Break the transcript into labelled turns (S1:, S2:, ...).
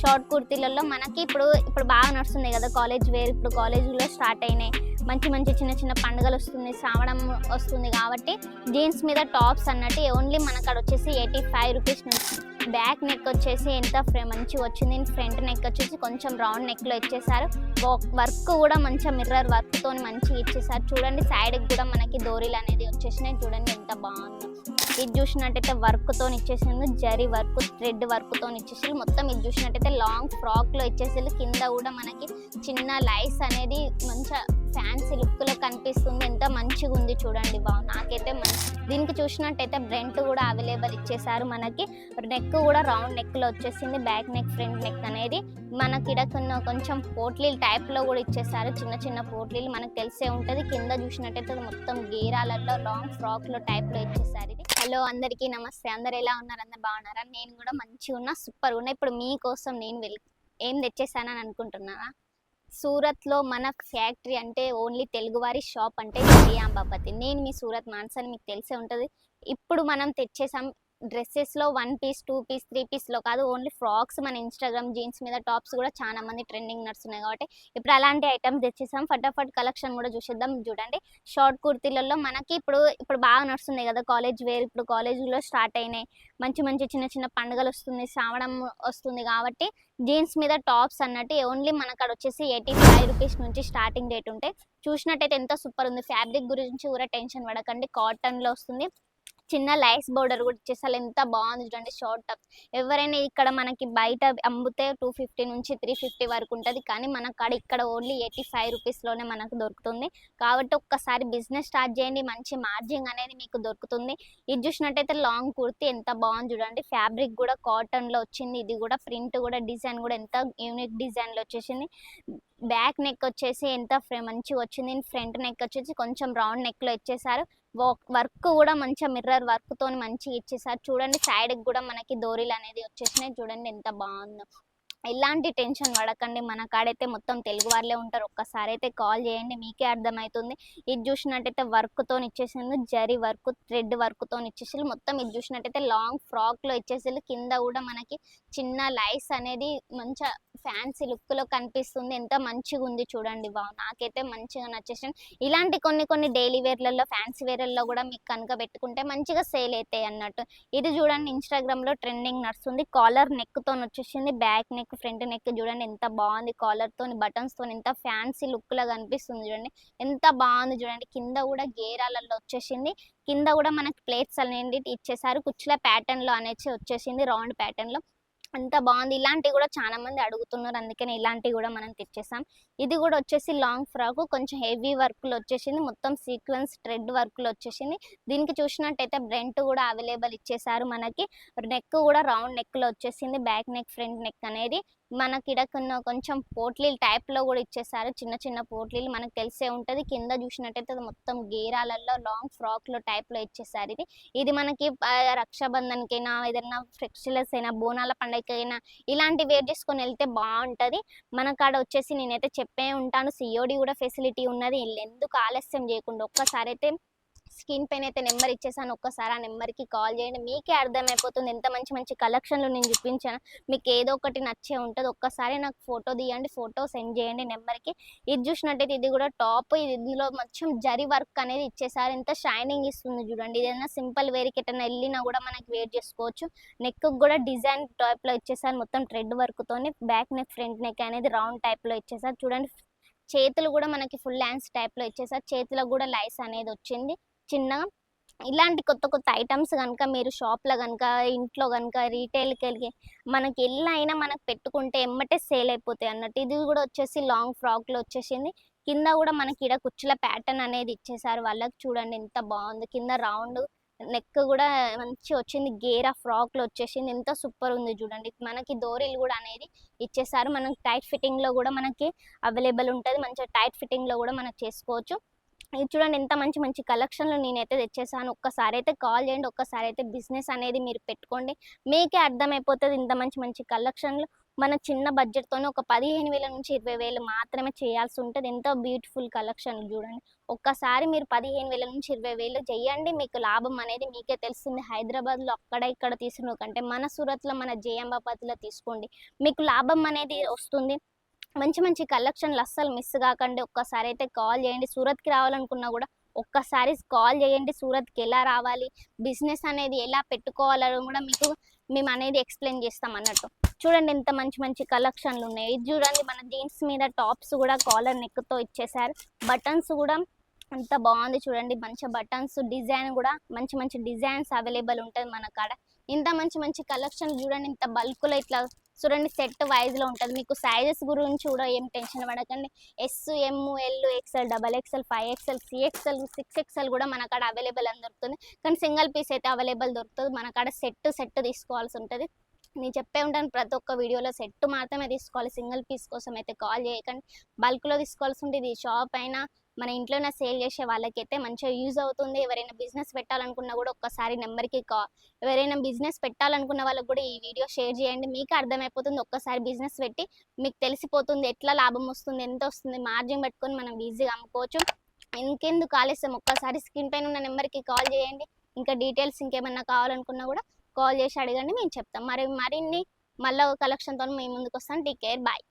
S1: Short కుర్తీలలో మనకి ఇప్పుడు ఇప్పుడు బాగా నడుస్తుంది కదా కాలేజ్ వేర్ ఇప్పుడు కాలేజీలో స్టార్ట్ అయినాయి. మంచి మంచి చిన్న చిన్న పండుగలు వస్తుంది శ్రావణం వస్తుంది కాబట్టి జీన్స్ మీద టాప్స్ అన్నట్టు ఓన్లీ మనకు అక్కడ వచ్చేసి ఎయిటీ ఫైవ్ రూపీస్ నుంచి. బ్యాక్ నెక్ వచ్చేసి ఎంత ఫ్రే- మంచిగా వచ్చింది. ఫ్రంట్ నెక్ వచ్చేసి కొంచెం రౌండ్ నెక్లో ఇచ్చేసారు. వర్క్ కూడా మంచిగా మిర్రర్ వర్క్ మంచిగా ఇచ్చేసారు. చూడండి సైడ్కి కూడా మనకి దోరీలు అనేది వచ్చేసినాయి. చూడండి ఎంత బాగుందో. ఇది చూసినట్టయితే వర్క్తో ఇచ్చేసింది. జరీ వర్క్ థ్రెడ్ వర్క్తో ఇచ్చేసి మొత్తం ఇది చూసినట్టయితే లాంగ్ ఫ్రాక్లో ఇచ్చేసి కింద కూడా మనకి చిన్న లైస్ అనేది మంచిగా ఫ్యాన్సీ లుక్లో కనిపిస్తుంది. ఎంత మంచిగా ఉంది చూడండి బాగు నాకైతే మంచి దీనికి చూసినట్టయితే బ్రెంట్ కూడా అవైలబుల్ ఇచ్చేసారు మనకి. నెక్ కూడా రౌండ్ నెక్లో వచ్చేసింది. బ్యాక్ నెక్ ఫ్రంట్ నెక్ అనేది మనకి ఇడకున్న కొంచెం పోట్లీలు టైప్లో కూడా ఇచ్చేసారు. చిన్న చిన్న పోట్లీలు మనకు తెలిసే ఉంటది. కింద చూసినట్టయితే మొత్తం గేరాలలో లాంగ్ ఫ్రాక్లో టైప్లో ఇచ్చేసారు ఇది. హలో అందరికీ నమస్తే. అందరు ఎలా ఉన్నారు? అందరు బాగున్నారా? నేను కూడా మంచిగా ఉన్నా. సూపర్ ఉన్నా. ఇప్పుడు మీకోసం నేను వెల్ ఏం తెచ్చేసానని అనుకుంటున్నారా? సూరత్లో మన ఫ్యాక్టరీ అంటే ఓన్లీ తెలుగువారి షాప్ అంటే బాపతి. నేను మీ సూరత్ మాన్సన్ మీకు తెలిసే ఉంటుంది. ఇప్పుడు మనం తెచ్చేసాం డ్రెస్సెస్లో one piece two piece three పీస్లో కాదు ఓన్లీ ఫ్రాక్స్ మన ఇన్స్టాగ్రామ్ జీన్స్ మీద టాప్స్ కూడా చాలా మంది ట్రెండింగ్ నడుస్తున్నాయి కాబట్టి ఇప్పుడు అలాంటి ఐటమ్స్ తెచ్చేసాం. ఫటాఫట్ కలెక్షన్ కూడా చూసేద్దాం. చూడండి షార్ట్ కుర్తీలలో మనకి ఇప్పుడు ఇప్పుడు బాగా నడుస్తుంది కదా కాలేజ్ వేర్ ఇప్పుడు కాలేజీలో స్టార్ట్ అయినాయి. మంచి మంచి చిన్న చిన్న పండుగలు వస్తుంది శ్రావణం వస్తుంది కాబట్టి జీన్స్ మీద టాప్స్ అన్నట్టు ఓన్లీ మనకు అక్కడ వచ్చేసి ఎయిటీ ఫైవ్ రూపీస్ నుంచి స్టార్టింగ్ రేట్ ఉంటాయి చూసినట్టయితే ఎంత సూపర్ ఉంది. ఫ్యాబ్రిక్ గురించి కూడా టెన్షన్ పడకండి. కాటన్లో వస్తుంది. చిన్న లైస్ బోర్డర్ కూడా ఇచ్చేసి ఎంత బాగుంది చూడండి షార్ట్ టాప్ ఎవరైనా ఇక్కడ మనకి బయట అమ్ముతే టూ ఫిఫ్టీ నుంచి త్రీ ఫిఫ్టీ వరకు ఉంటుంది. కానీ మన కాడ ఇక్కడ ఓన్లీ ఎయిటీ ఫైవ్ రూపీస్లోనే మనకు దొరుకుతుంది. కాబట్టి ఒక్కసారి బిజినెస్ స్టార్ట్ చేయండి. మంచి మార్జిన్ అనేది మీకు దొరుకుతుంది. ఇది చూసినట్టయితే లాంగ్ కుర్తీ ఎంత బాగుంది చూడండి. ఫ్యాబ్రిక్ కూడా కాటన్లో వచ్చింది. ఇది కూడా ప్రింట్ కూడా డిజైన్ కూడా ఎంత యూనిక్ డిజైన్లో వచ్చేసింది. బ్యాక్ నెక్ వచ్చేసి ఎంత ఫ్రే- మంచిగా వచ్చింది. ఫ్రంట్ నెక్ వచ్చేసి కొంచెం రౌండ్ నెక్లో ఇచ్చేసారు వర్క్ కూడా మంచిగా మిర్రర్ వర్క్ తోని మంచిగా ఇచ్చేసారు. చూడండి సైడ్కి కూడా మనకి దోరీలు అనేది వచ్చేసినాయి. చూడండి ఎంత బాగుందో. ఎలాంటి టెన్షన్ పడకండి. మన కాడైతే మొత్తం తెలుగు వాళ్ళే ఉంటారు. ఒక్కసారి అయితే కాల్ చేయండి. మీకే అర్థమవుతుంది ఇది చూసినట్టయితే వర్క్తో ఇచ్చేసింది. జరీ వర్క్ థ్రెడ్ వర్క్తో ఇచ్చేసి మొత్తం ఇది చూసినట్టయితే లాంగ్ ఫ్రాక్లో ఇచ్చేసి కింద కూడా మనకి చిన్న లైస్ అనేది మంచిగా ఫ్యాన్సీ లుక్లో కనిపిస్తుంది. ఎంత మంచిగా ఉంది చూడండి వావ్ నాకైతే మంచిగా నచ్చేసింది. ఇలాంటి కొన్ని కొన్ని డైలీ వేర్లలో ఫ్యాన్సీ వేర్లలో కూడా మీకు కనుక పెట్టుకుంటే మంచిగా సేల్ అవుతాయి అన్నట్టు. ఇది చూడండి ఇన్స్టాగ్రామ్లో ట్రెండింగ్ నడుస్తుంది. కాలర్ నెక్తో వచ్చేసింది. బ్యాక్ నెక్ ఫ్రంట్ నెక్ చూడండి ఎంత బాగుంది కాలర్ తోని బటన్స్ తోని ఎంత ఫ్యాన్సీ లుక్ లా కనిపిస్తుంది చూడండి. ఎంత బాగుంది చూడండి. కింద కూడా గేరాలలో వచ్చేసింది. కింద కూడా మనకి ప్లేట్స్ అనేది ఇచ్చేసారు. కుచ్చుల ప్యాటర్న్లో అనేసి వచ్చేసింది రౌండ్ ప్యాటర్న్లో అంత బాగుంది. ఇలాంటివి కూడా చాలా మంది అడుగుతున్నారు. అందుకని ఇలాంటివి కూడా మనం తెచ్చేసాం. ఇది కూడా వచ్చేసి లాంగ్ ఫ్రాక్. కొంచెం హెవీ వర్క్లో వచ్చేసింది. మొత్తం సీక్వెన్స్ థ్రెడ్ వర్క్లో వచ్చేసింది. దీనికి చూసినట్టయితే బ్రెంట్ కూడా అవైలబుల్ ఇచ్చేసారు మనకి. నెక్ కూడా రౌండ్ నెక్లో వచ్చేసింది. బ్యాక్ నెక్ ఫ్రంట్ నెక్ అనేది మనకి ఇడకున్న కొంచెం పోట్లీలు టైప్లో కూడా ఇచ్చేసారు. చిన్న చిన్న పోట్లీలు మనకు తెలిసే ఉంటది. కింద చూసినట్టయితే మొత్తం గేరాలలో లాంగ్ ఫ్రాక్లో టైప్లో ఇచ్చేసారు ఇది. ఇది మనకి రక్షాబంధన్కైనా ఏదైనా ఫెస్టివల్స్ అయినా బోనాల పండగకైనా ఇలాంటి వేర్ చేసుకొని వెళ్తే బాగుంటది. మన కాడ వచ్చేసి నేనైతే చెప్పే ఉంటాను. సిఓడి కూడా ఫెసిలిటీ ఉన్నది. ఎందుకు ఆలస్యం చేయకుండా ఒక్కసారి అయితే స్కిన్ పెయిన్ అయితే నెంబర్ ఇచ్చేసాను. ఒక్కసారి ఆ నెంబర్కి కాల్ చేయండి. మీకే అర్థమైపోతుంది. ఎంత మంచి మంచి కలెక్షన్లు నేను చూపించాను. మీకు ఏదో ఒకటి నచ్చే ఉంటుంది. ఒక్కసారి నాకు ఫోటో తీయండి. ఫోటో సెండ్ చేయండి నెంబర్కి. ఇది చూసినట్టయితే ఇది కూడా టాప్. ఇది ఇందులో మొత్తం జరి వర్క్ అనేది ఇచ్చేసారు. ఎంత షైనింగ్ ఇస్తుంది చూడండి. ఏదైనా సింపుల్ వేర్కి ఎటైనా వెళ్ళినా కూడా మనకి వేర్ చేసుకోవచ్చు. నెక్ కూడా డిజైన్ టైప్లో ఇచ్చేసారు. మొత్తం thread work back neck front neck అనేది రౌండ్ టైప్లో ఇచ్చేసారు. చూడండి. చేతులు కూడా మనకి ఫుల్ హ్యాండ్స్ టైప్లో ఇచ్చేసారు. చేతులకు కూడా లైస్ అనేది వచ్చింది. చిన్నగా ఇలాంటి కొత్త కొత్త ఐటమ్స్ కనుక మీరు షాప్లో కనుక ఇంట్లో కనుక రీటైల్కి వెళ్ళి మనకి ఎల్లు అయినా మనకు పెట్టుకుంటే ఎమ్మటే సేల్ అయిపోతాయి అన్నట్టు. ఇది కూడా వచ్చేసి లాంగ్ ఫ్రాక్లో వచ్చేసింది. కింద కూడా మనకి ఇక్కడ కుచ్చుల ప్యాటర్న్ అనేది ఇచ్చేసారు వాళ్ళకి. చూడండి ఎంత బాగుంది. కింద రౌండ్ నెక్ కూడా మంచి వచ్చింది. గేరా ఫ్రాక్లో వచ్చేసింది. ఎంత సూపర్ ఉంది చూడండి. మనకి దోరీలు కూడా అనేది ఇచ్చేసారు. మనం టైట్ ఫిట్టింగ్లో కూడా మనకి అవైలబుల్ ఉంటుంది. మంచిగా టైట్ ఫిట్టింగ్లో కూడా మనకు చేసుకోవచ్చు. ఇది చూడండి ఎంత మంచి మంచి కలెక్షన్లు నేనైతే తెచ్చేసాను. ఒక్కసారి అయితే కాల్ చేయండి ఒక్కసారి అయితే బిజినెస్ అనేది మీరు పెట్టుకోండి. మీకే అర్థమైపోతుంది ఇంత మంచి మంచి కలెక్షన్లు. మన చిన్న బడ్జెట్తోనే ఒక పదిహేను వేల నుంచి ఇరవై వేలు మాత్రమే చేయాల్సి ఉంటుంది. ఎంతో బ్యూటిఫుల్ కలెక్షన్ చూడండి. ఒక్కసారి మీరు పదిహేను వేల నుంచి ఇరవై వేలు చేయండి. మీకు లాభం అనేది మీకే తెలుస్తుంది హైదరాబాద్లో అక్కడ ఇక్కడ తీసుకున్న కంటే మన సూరత్లో మన జేఎంబాపతిలో తీసుకోండి. మీకు లాభం అనేది వస్తుంది. మంచి మంచి కలెక్షన్లు అస్సలు మిస్ కాకండి. ఒక్కసారి అయితే కాల్ చేయండి. సూరత్కి రావాలనుకున్నా కూడా ఒక్కసారి కాల్ చేయండి. సూరత్కి ఎలా రావాలి? బిజినెస్ అనేది ఎలా పెట్టుకోవాలని కూడా మీకు మేము అనేది ఎక్స్ప్లెయిన్ చేస్తాం అన్నట్టు. చూడండి ఎంత మంచి మంచి కలెక్షన్లు ఉన్నాయి. ఇది చూడండి మన జీన్స్ మీద టాప్స్ కూడా కాలర్ నెక్తో ఇచ్చేసారు బటన్స్ కూడా అంత బాగుంది చూడండి. మంచి బటన్స్ డిజైన్ కూడా మంచి మంచి డిజైన్స్ అవైలబుల్ ఉంటుంది మన కాడ. ఇంత మంచి మంచి కలెక్షన్ చూడండి. ఇంత బల్క్లో ఇట్లా చూడండి సెట్ వైజ్లో ఉంటుంది. మీకు సైజెస్ గురించి కూడా ఏం టెన్షన్ పడకండి. S M L XL double XL five XL సిఎక్స్ఎల్ six XL కూడా మన కాడ అవైలబుల్ అని దొరుకుతుంది. కానీ సింగిల్ పీస్ అయితే అవైలబుల్ దొరుకుతుంది. మన కాడ సెట్ సెట్ తీసుకోవాల్సి ఉంటుంది. నేను చెప్పే ఉంటాను ప్రతి ఒక్క వీడియోలో సెట్ మాత్రమే తీసుకోవాలి. సింగిల్ పీస్ కోసం అయితే కాల్ చేయకండి. బల్క్లో తీసుకోవాల్సి ఉంటుంది. షాప్ అయినా మన ఇంట్లోనే సేల్ చేసే వాళ్ళకైతే మంచిగా యూజ్ అవుతుంది. ఎవరైనా బిజినెస్ పెట్టాలనుకున్నా కూడా ఒక్కసారి నెంబర్కి కా ఎవరైనా బిజినెస్ పెట్టాలనుకున్న వాళ్ళకి కూడా ఈ వీడియో షేర్ చేయండి. మీకు అర్థమైపోతుంది. ఒక్కసారి బిజినెస్ పెట్టి మీకు తెలిసిపోతుంది. ఎట్లా లాభం వస్తుంది? ఎంత వస్తుంది? మార్జిన్ పెట్టుకొని మనం ఈజీగా అమ్ముకోవచ్చు. ఇంకెందుకు ఆలస్యం? ఒక్కసారి స్క్రీన్ పైన ఉన్న నెంబర్కి కాల్ చేయండి. ఇంకా డీటెయిల్స్ ఇంకేమన్నా కావాలనుకున్నా కూడా కాల్ చేసి అడగండి. మేము చెప్తాం. మరి మరిన్ని మళ్ళీ కలెక్షన్తో మేము ముందుకు వస్తాం టేక్ కేర్. బాయ్.